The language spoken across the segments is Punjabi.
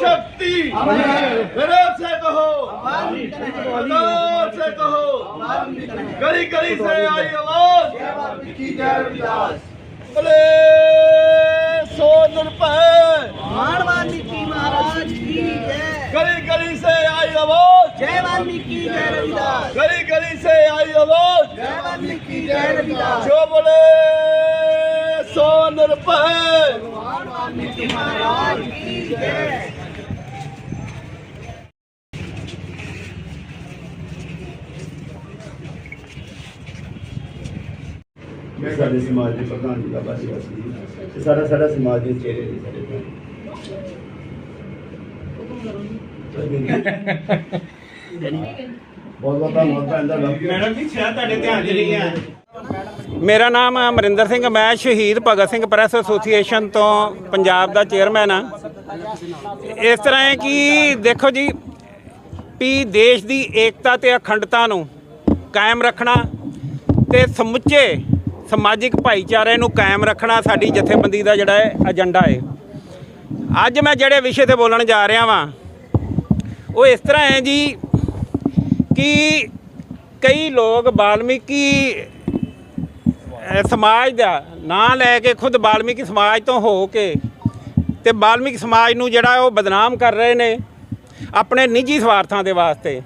शक्ति मेरे से कहो। से कहो। गली गली से आई आवाज़। बोले सौ रुपए। महाराज की जय। गली गली से आई आवाज़। जय वाल्मीकि जय रविदास। गली गली से आई आवाज़। जय वाल्मीकि जय रविदास। जो बोले सौ रुपए। ਸਾਡੇ ਸਮਾਜ ਦੇ ਪ੍ਰਧਾਨ ਜੀ ਦਾ ਬਾਸੀ ਵਾਸੀ ਸਾਰਾ ਸਾਰਾ ਸਮਾਜ ਦੇ ਚਿਹਰੇ ਨੇ ਸਾਡੇ ਬਹੁਤ ਬਹੁਤ ਧੰਨਵਾਦ ਭੈਣ ਮੈਡਮ ਜੀ ਸ਼ਾਇਦ ਤੁਹਾਡੇ ਧਿਆਨ ਚ ਨਹੀਂ ਮੇਰਾ ਨਾਮ ਅਮਰਿੰਦਰ ਸਿੰਘ, ਮੈਂ ਸ਼ਹੀਦ ਭਗਤ ਸਿੰਘ ਪ੍ਰੈਸ ਐਸੋਸੀਏਸ਼ਨ ਤੋਂ ਪੰਜਾਬ ਦਾ ਚੇਅਰਮੈਨ ਆ ਇਸ ਤਰ੍ਹਾਂ ਹੈ ਕਿ ਦੇਖੋ ਜੀ, ਵੀ ਦੇਸ਼ ਦੀ ਏਕਤਾ ਤੇ ਅਖੰਡਤਾ ਨੂੰ ਕਾਇਮ ਰੱਖਣਾ ਤੇ ਸਮੁੱਚੇ ਸਮਾਜਿਕ ਭਾਈਚਾਰੇ ਨੂੰ ਕਾਇਮ ਰੱਖਣਾ ਸਾਡੀ ਜਥੇਬੰਦੀ ਦਾ ਜਿਹੜਾ ਹੈ ਏਜੰਡਾ ਹੈ। ਅੱਜ ਮੈਂ ਜਿਹੜੇ ਵਿਸ਼ੇ ਤੇ ਬੋਲਣ ਜਾ ਰਿਹਾ ਵਾਂ, ਉਹ ਇਸ ਤਰ੍ਹਾਂ ਹੈ ਜੀ ਕਿ ਕਈ ਲੋਕ ਬਾਲਮੀਕੀ ਸਮਾਜ ਦਾ ਨਾਂ ਲੈ ਕੇ ਖੁਦ ਬਾਲਮੀਕੀ ਸਮਾਜ ਤੋਂ ਹੋ ਕੇ ਤੇ ਬਾਲਮੀਕੀ ਸਮਾਜ ਨੂੰ ਜਿਹੜਾ ਉਹ ਬਦਨਾਮ ਕਰ ਰਹੇ ਨੇ ਆਪਣੇ ਨਿੱਜੀ ਸਵਾਰਥਾਂ ਦੇ ਵਾਸਤੇ।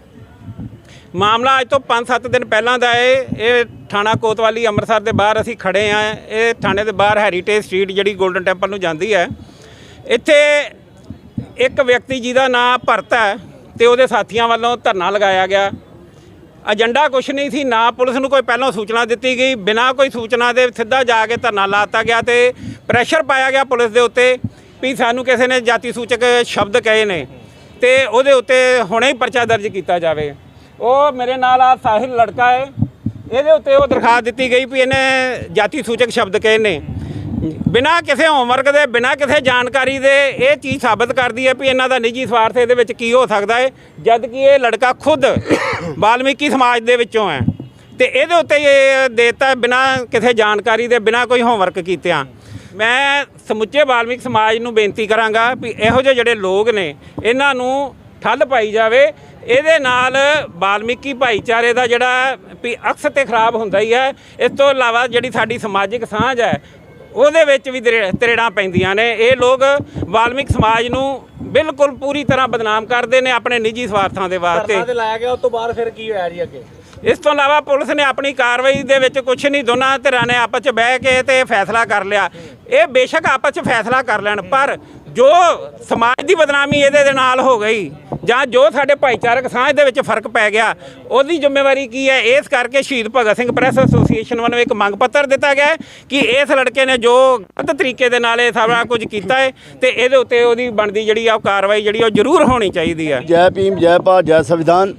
ਮਾਮਲਾ ਅੱਜ ਤੋਂ 5-7 ਦਿਨ ਪਹਿਲਾਂ ਦਾ ਏ। ਇਹ ਥਾਣਾ ਕੋਤਵਾਲੀ ਅੰਮ੍ਰਿਤਸਰ ਦੇ ਬਾਹਰ ਅਸੀਂ ਖੜੇ ਆ। ਇਹ ਥਾਣੇ ਦੇ ਬਾਹਰ ਹੈਰੀਟੇਜ ਸਟਰੀਟ ਜਿਹੜੀ 골ਡਨ ਟੈਂਪਲ ਨੂੰ ਜਾਂਦੀ ਹੈ। ਇੱਥੇ ਇੱਕ ਵਿਅਕਤੀ ਜਿਹਦਾ ਨਾਮ ਭਰਤ ਹੈ ਤੇ ਉਹਦੇ ਸਾਥੀਆਂ ਵੱਲੋਂ ਧਰਨਾ ਲਗਾਇਆ ਗਿਆ। ਏਜੰਡਾ ਕੁਛ ਨਹੀਂ ਸੀ, ਨਾ ਪੁਲਿਸ ਨੂੰ ਕੋਈ ਪਹਿਲਾਂ ਸੂਚਨਾ ਦਿੱਤੀ ਗਈ, ਬਿਨਾਂ ਕੋਈ ਸੂਚਨਾ ਦੇ ਸਿੱਧਾ ਜਾ ਕੇ ਧਰਨਾ ਲਾਤਾ ਗਿਆ ਤੇ ਪ੍ਰੈਸ਼ਰ ਪਾਇਆ ਗਿਆ ਪੁਲਿਸ ਦੇ ਉੱਤੇ ਵੀ ਸਾਨੂੰ ਕਿਸੇ ਨੇ ਜਾਤੀ ਸੂਚਕ ਸ਼ਬਦ ਕਹੇ ਨੇ ਤੇ ਉਹਦੇ ਉੱਤੇ ਹੁਣੇ ਹੀ ਪਰਚਾ ਦਰਜ ਕੀਤਾ ਜਾਵੇ। ਉਹ ਮੇਰੇ ਨਾਲ ਆ ਸਾਹਿਲ ਲੜਕਾ ਹੈ, ਇਹਦੇ ਉੱਤੇ ਉਹ ਦਰਖਾਸਤ ਦਿੱਤੀ ਗਈ ਵੀ ਇਹਨੇ ਜਾਤੀ ਸੂਚਕ ਸ਼ਬਦ ਕਹੇ ਨੇ। ਬਿਨਾਂ ਕਿਸੇ ਹੋਮਵਰਕ ਦੇ, ਬਿਨਾਂ ਕਿਸੇ ਜਾਣਕਾਰੀ ਦੇ ਇਹ ਚੀਜ਼ ਸਾਬਤ ਕਰਦੀ ਹੈ ਵੀ ਇਹਨਾਂ ਦਾ ਨਿੱਜੀ ਸਵਾਰਥ ਇਹਦੇ ਵਿੱਚ ਕੀ ਹੋ ਸਕਦਾ ਹੈ, ਜਦ ਕਿ ਇਹ ਲੜਕਾ ਖੁਦ ਬਾਲਮੀਕੀ ਸਮਾਜ ਦੇ ਵਿੱਚੋਂ ਹੈ। ਤੇ ਇਹਦੇ ਉੱਤੇ ਇਹ ਦੇਤਾ ਬਿਨਾਂ ਕਿਸੇ ਜਾਣਕਾਰੀ ਦੇ, ਬਿਨਾਂ ਕੋਈ ਹੋਮਵਰਕ ਕੀਤਿਆਂ। ਮੈਂ ਸਮੁੱਚੇ ਬਾਲਮੀਕ ਸਮਾਜ ਨੂੰ ਬੇਨਤੀ ਕਰਾਂਗਾ ਵੀ ਇਹੋ ਜਿਹੇ ਜਿਹੜੇ ਲੋਕ ਨੇ, ਇਹਨਾਂ ਨੂੰ ਠੱਲ ਪਾਈ ਜਾਵੇ। ਇਹਦੇ ਨਾਲ ਬਾਲਮੀਕੀ ਭਾਈਚਾਰੇ ਦਾ ਜਿਹੜਾ ਵੀ ਅਕਸ ਤੇ ਖਰਾਬ ਹੁੰਦਾ ਹੀ ਹੈ, ਇਸ ਤੋਂ ਇਲਾਵਾ ਜਿਹੜੀ ਸਾਡੀ ਸਮਾਜਿਕ ਸਾਂਝ ਹੈ ਉਹਦੇ ਵਿੱਚ ਵੀ ਦਰੇ- ਤਰੇੜਾਂ ਪੈਂਦੀਆਂ ਨੇ। ਇਹ ਲੋਕ ਵਾਲਮਿਕ ਸਮਾਜ ਨੂੰ ਬਿਲਕੁਲ ਪੂਰੀ ਤਰ੍ਹਾਂ ਬਦਨਾਮ ਕਰਦੇ ਨੇ ਆਪਣੇ ਨਿੱਜੀ ਸਵਾਰਥਾਂ ਦੇ ਵਾਸਤੇ। ਤੇ ਲਾਇਆ ਗਿਆ, ਉਸ ਤੋਂ ਬਾਅਦ ਫਿਰ ਕੀ ਹੋਇਆ ਜੀ ਅੱਗੇ? ਇਸ ਤੋਂ ਇਲਾਵਾ ਪੁਲਿਸ ਨੇ ਆਪਣੀ ਕਾਰਵਾਈ ਦੇ ਵਿੱਚ ਕੁਝ ਨਹੀਂ, ਦੋਨਾਂ ਧਿਰਾਂ ਨੇ ਆਪਸ 'ਚ ਬਹਿ ਕੇ ਤੇ ਫੈਸਲਾ ਕਰ ਲਿਆ। ਇਹ ਬੇਸ਼ੱਕ ਆਪਸ 'ਚ ਫੈਸਲਾ ਕਰ ਲੈਣ, ਪਰ ਜੋ ਸਮਾਜ ਦੀ ਬਦਨਾਮੀ ਇਹਦੇ ਦੇ ਨਾਲ ਹੋ ਗਈ, ਜਾਂ ਜੋ ਸਾਡੇ ਭਾਈਚਾਰਕ ਸਾਂਝ ਦੇ ਵਿੱਚ ਫ਼ਰਕ ਪੈ ਗਿਆ, ਉਹਦੀ ਜ਼ਿੰਮੇਵਾਰੀ ਕੀ ਹੈ? ਇਸ ਕਰਕੇ ਸ਼ਹੀਦ ਭਗਤ ਸਿੰਘ ਪ੍ਰੈਸ ਐਸੋਸੀਏਸ਼ਨ ਵੱਲੋਂ ਇੱਕ ਮੰਗ ਪੱਤਰ ਦਿੱਤਾ ਗਿਆ ਕਿ ਇਸ ਲੜਕੇ ਨੇ ਜੋ ਗਲਤ ਤਰੀਕੇ ਦੇ ਨਾਲ ਇਹ ਸਾਰਾ ਕੁਝ ਕੀਤਾ ਹੈ ਤੇ ਇਹਦੇ ਉੱਤੇ ਉਹਦੀ ਬਣਦੀ ਜਿਹੜੀ ਆ ਉਹ ਕਾਰਵਾਈ ਜਿਹੜੀ ਉਹ ਜ਼ਰੂਰ ਹੋਣੀ ਚਾਹੀਦੀ ਹੈ। ਜੈ ਭੀਮ, ਜੈ ਭਾਰਤ, ਜੈ ਸੰਵਿਧਾਨ।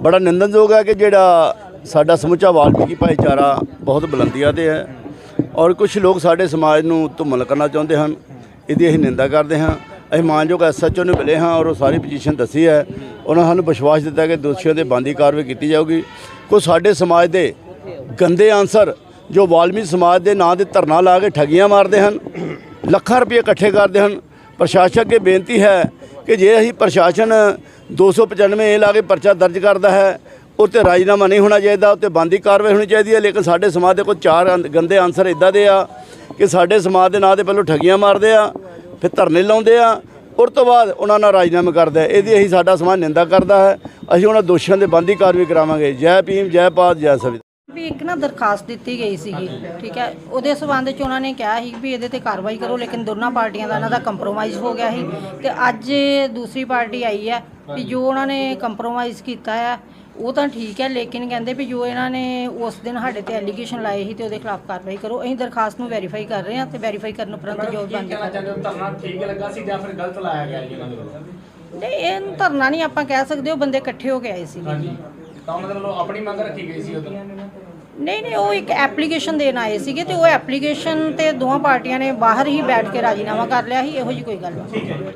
ਬੜਾ ਨਿੰਦਨਯੋਗ ਹੈ ਕਿ ਜਿਹੜਾ ਸਾਡਾ ਸਮੁੱਚਾ ਵਾਲਮੀਕੀ ਭਾਈਚਾਰਾ ਬਹੁਤ ਬੁਲੰਦੀਆਂ ਤੇ ਹੈ ਔਰ ਕੁਝ ਲੋਕ ਸਾਡੇ ਸਮਾਜ ਨੂੰ ਧੁੰਮਲ ਕਰਨਾ ਚਾਹੁੰਦੇ ਹਨ, ਇਹਦੀ ਅਸੀਂ ਨਿੰਦਾ ਕਰਦੇ ਹਾਂ। ਅਸੀਂ ਮਾਨਯੋਗ ਐਸਐਚਓ ਨੂੰ ਮਿਲੇ ਹਾਂ ਔਰ ਉਹ ਸਾਰੀ ਪੋਜੀਸ਼ਨ ਦੱਸੀ ਹੈ। ਉਹਨਾਂ ਸਾਨੂੰ ਵਿਸ਼ਵਾਸ ਦਿੱਤਾ ਕਿ ਦੋਸ਼ੀਆਂ ਦੇ ਬੰਦੀ ਕਾਰਵਾਈ ਕੀਤੀ ਜਾਊਗੀ। ਕੋ ਸਾਡੇ ਸਮਾਜ ਦੇ ਗੰਦੇ ਆਨਸਰ ਜੋ ਵਾਲਮੀ ਸਮਾਜ ਦੇ ਨਾਂ ਦੇ ਧਰਨਾ ਲਾ ਕੇ ਠੱਗੀਆਂ ਮਾਰਦੇ ਹਨ, ਲੱਖਾਂ ਰੁਪਏ ਇਕੱਠੇ ਕਰਦੇ ਹਨ। ਪ੍ਰਸ਼ਾਸਕ ਅੱਗੇ ਬੇਨਤੀ ਹੈ ਕਿ ਜੇ ਅਸੀਂ ਪ੍ਰਸ਼ਾਸਨ 295 ਏ ਲਾ ਕੇ ਪਰਚਾ ਦਰਜ ਕਰਦਾ ਹੈ ਉੱਤੇ ਰਾਜੀਨਾਮਾ ਨਹੀਂ ਹੋਣਾ ਚਾਹੀਦਾ ਉੱਤੇ ਬੰਦੀ ਕਾਰਵਾਈ ਹੋਣੀ ਚਾਹੀਦੀ ਹੈ, ਲੇਕਿਨ ਸਾਡੇ ਸਮਾਜ ਦੇ ਕੋਈ ਚਾਰ ਅੰਦ- ਗੰਦੇ ਆਨਸਰ ਇਦਾਂ ਦੇ ਆ ਕਿ ਸਾਡੇ ਸਮਾਜ ਦੇ ਨਾਂ ਤੇ ਪਹਿਲਾਂ ਠੱਗੀਆਂ ਮਾਰਦੇ ਆ, ਫਿਰ ਧਰਨੇ ਲਾਉਂਦੇ ਆ ਉਸ ਤੋਂ ਬਾਅਦ ਉਹਨਾਂ ਨਾਲ ਰਾਜਨਾਮਾ ਕਰਦੇ ਆ। ਇਹਦੀ ਅਸੀਂ, ਸਾਡਾ ਸਮਾਜ ਨਿੰਦਾ ਕਰਦਾ ਹੈ, ਅਸੀਂ ਉਹਨਾਂ ਦੋਸ਼ੀਆਂ ਦੇ ਬੰਦੀ ਕਾਰਵਾਈ ਕਰਾਵਾਂਗੇ। ਜੈ ਭੀਮ, ਜੈ ਪਾਤ ਜੈ ਸੰਵਿਧਾਨ। ਵੀ ਇੱਕ ਨਾ ਦਰਖਾਸਤ ਦਿੱਤੀ ਗਈ ਸੀਗੀ ਠੀਕ ਹੈ? ਉਹਦੇ ਸਬੰਧ ਚ ਉਹਨਾਂ ਨੇ ਕਿਹਾ ਸੀ ਵੀ ਇਹਦੇ ਤੇ ਕਾਰਵਾਈ ਕਰੋ ਲੇਕਿਨ ਦੋਨਾਂ ਪਾਰਟੀਆਂ ਦਾ ਇਹਨਾਂ ਦਾ ਕੰਪਰੋਮਾਈਜ਼ ਹੋ ਗਿਆ ਸੀ ਤੇ ਅੱਜ ਦੂਸਰੀ ਪਾਰਟੀ ਆਈ ਹੈ ਵੀ ਜੋ ਉਹਨਾਂ ਨੇ ਕੰਪਰੋਮਾਈਜ਼ ਕੀਤਾ ਹੈ ਉਹ ਤਾਂ ਠੀਕ ਹੈ ਲੇਕਿਨ ਕਹਿੰਦੇ ਵੀ ਜੋ ਇਹਨਾਂ ਨੇ ਉਸ ਦਿਨ ਸਾਡੇ ਤੇ ਐਲੀਗੇਸ਼ਨ ਲਾਏ ਸੀ ਤੇ ਉਹਦੇ ਖਿਲਾਫ ਕਾਰਵਾਈ ਕਰੋ ਅਸੀਂ ਦਰਖਾਸਤ ਨੂੰ ਵੈਰੀਫਾਈ ਕਰ ਰਹੇ ਹਾਂ ਤੇ ਵੈਰੀਫਾਈ ਕਰਨ ਉਪਰੰਤ ਜੋ ਬੰਦ ਧਰਨਾ ਠੀਕ ਲੱਗਾ ਸੀ ਜਾਂ ਫਿਰ ਗਲਤ ਲਾਇਆ ਗਿਆ ਜੀ ਉਹਨਾਂ ਦੇ ਵੱਲੋਂ? ਨਹੀਂ ਇਹ ਧਰਨਾ ਨਹੀਂ ਆਪਾਂ ਕਹਿ ਸਕਦੇ ਉਹ ਬੰਦੇ ਇਕੱਠੇ ਹੋ ਕੇ ਆਏ ਸੀ। ਹਾਂਜੀ। ਤਾਂ ਉਹਨਾਂ ਦੇ ਵੱਲੋਂ ਆਪਣੀ ਮੰਗ ਰੱਖੀ ਗਈ ਸੀ ਉਦੋਂ ਨਹੀਂ ਨਹੀਂ ਉਹ ਇੱਕ ਐਪਲੀਕੇਸ਼ਨ ਦੇਣ ਆਏ ਸੀਗੇ ਤੇ ਉਹ ਐਪਲੀਕੇਸ਼ਨ ਤੇ ਦੋਵਾਂ ਪਾਰਟੀਆਂ ਨੇ ਬਾਹਰ ਹੀ ਬੈਠ ਕੇ ਰਾਜੀਨਾਮਾ ਕਰ ਲਿਆ ਸੀ ਇਹੋ ਜੀ ਕੋਈ ਗੱਲ ਨਹੀਂ।